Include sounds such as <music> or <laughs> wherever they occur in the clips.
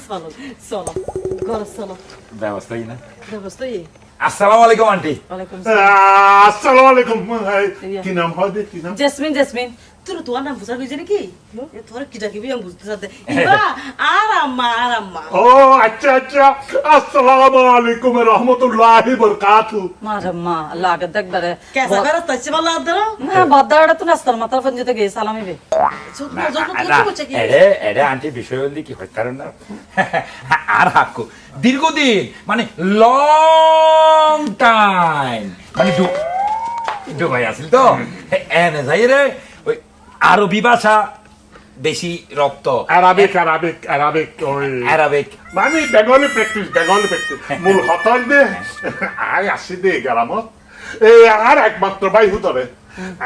চলো চলো ঘর চলো না ব্যবস্থা আসসালামু আলাইকুম আন্টি ওয়ালাইকুম আসসালামু আলাইকুম কি নাম হয় কি নাম জেসমিন জেসমিন তোর তোমার নাম বুঝা হয়েছে নাকি? তোর কি ডাকিবি আমি বুঝতে সাথে? <laughs> আর আম্মা আর আম্মা ও আচ্ছা আচ্ছা। আসসালামু আলাইকুম রহমতুল্লাহি বরকাতু। মারাম্মা লাগে দেখবারে কেসা করে আদর না বাদাড়া তো নাস্তার মাথার ফঞ্জিতে গিয়ে সালামি বে। এরে এরে আন্টি বিষয় হলি কি হইতার না? <laughs> আর হাক্কু দীর্ঘদিন মানে লং টাইম মানে ডুবাই আছিল তো? এনে যাই রে। আরবি ভাষা বেশি রপ্ত। আরাবিক আরাবিক আরাবিক ওই আরবিক। মানে বেঙ্গলি প্র্যাকটিস বেঙ্গলি প্র্যাকটিস <laughs> মূল হতন দে আই আসি দে গেলামত এই আর একমাত্র ভাই হুতরে।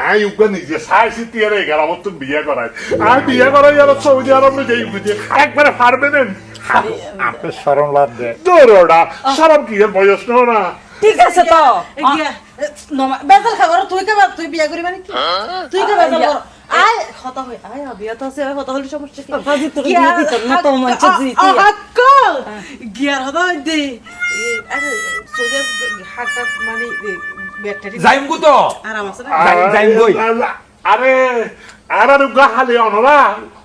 আই উগা নিজে চাইছি তিয়ারে গেলামত তুমি বিয়ে করাই। আর বিয়ে করাই আর সৌদি আরব যাই বুঝে একবারে পারবেন আপনি শরম লাভ দে। দৌড়া সারাম কি এর বয়স না ঠিক আছে তো। এ গিয়া নমা বেজাল খাবার তুই কে তুই বিয়া করিবা নাকি? তুই কে বেজাল কর আয় আয় বিয়া তো আছে হতা হলে সমস্যা কি? বাজি তো না তো মঞ্চ দিতি আক্কল গিয়ার হদা দে। আরে সোজা হাটটা মানে ব্যাটারি যাইম গো তো। আরাম আছে না? যাই- যাইম গই। আরে আর আর উগা খালি অনরা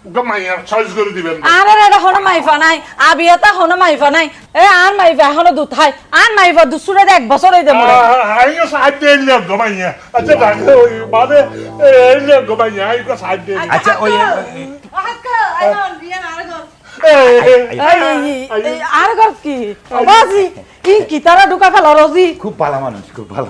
উগা মাইয়ার চয়েস করে দিবেন। আরে রে হনো মাইফা নাই আবিয়াতা হনো মাইফা নাই। এ আর মাইফা হনো দুথাই আর মাইফা দুসুরে এক বছর মোরে। আইও আচ্ছা ডাকে ওই ওই আর আর কি? বাজি ই কি তারা ঢুকা ফেলা রজি। খুব ভালো মানুষ খুব ভালো